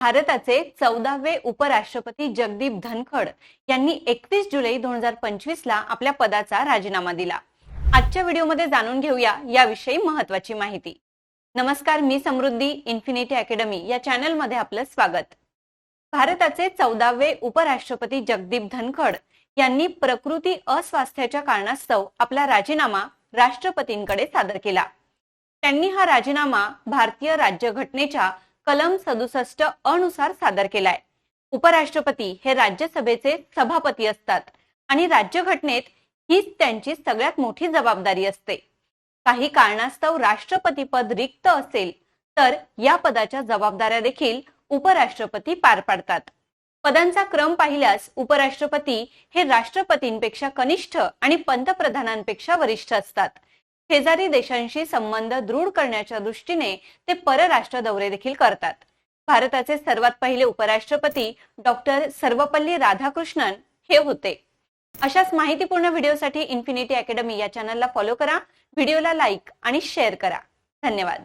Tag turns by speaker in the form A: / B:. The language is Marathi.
A: भारताचे चौदावे उपराष्ट्रपती जगदीप धनखड यांनी एकवीस जुलै दोन हजार पंचवीस ला आपल्या पदाचा राजीनामा दिला. आजच्या व्हिडिओमध्ये जाणून घेऊया याविषयी महत्वाची माहिती. नमस्कार मी समृद्धी इन्फिनिटी अकॅडमी या चॅनलमध्ये आपलं स्वागत. भारताचे चौदावे उपराष्ट्रपती जगदीप धनखड यांनी प्रकृती अस्वास्थ्याच्या कारणास्तव आपला राजीनामा राष्ट्रपतींकडे सादर केला. त्यांनी हा राजीनामा भारतीय राज्यघटनेच्या कलम सदुसष्ट अनुसार सादर केलाय. उपराष्ट्रपती हे राज्यसभेचे सभापती असतात आणि राज्यघटनेत हीच त्यांची सगळ्यात मोठी जबाबदारी असते. काही कारणास्तव राष्ट्रपती पद रिक्त असेल तर या पदाच्या जबाबदाऱ्या देखील उपराष्ट्रपती पार पाडतात. पदांचा क्रम पाहिल्यास उपराष्ट्रपती हे राष्ट्रपतींपेक्षा कनिष्ठ आणि पंतप्रधानांपेक्षा वरिष्ठ असतात. शेजारी देशांशी संबंध दृढ करण्याच्या दृष्टीने ते परराष्ट्र दौरे देखील करतात. भारताचे सर्वात पहिले उपराष्ट्रपती डॉक्टर सर्वपल्ली राधाकृष्णन हे होते. अशाच माहितीपूर्ण व्हिडिओसाठी इन्फिनिटी अकॅडमी या चॅनलला फॉलो करा व्हिडिओला लाईक आणि शेअर करा. धन्यवाद.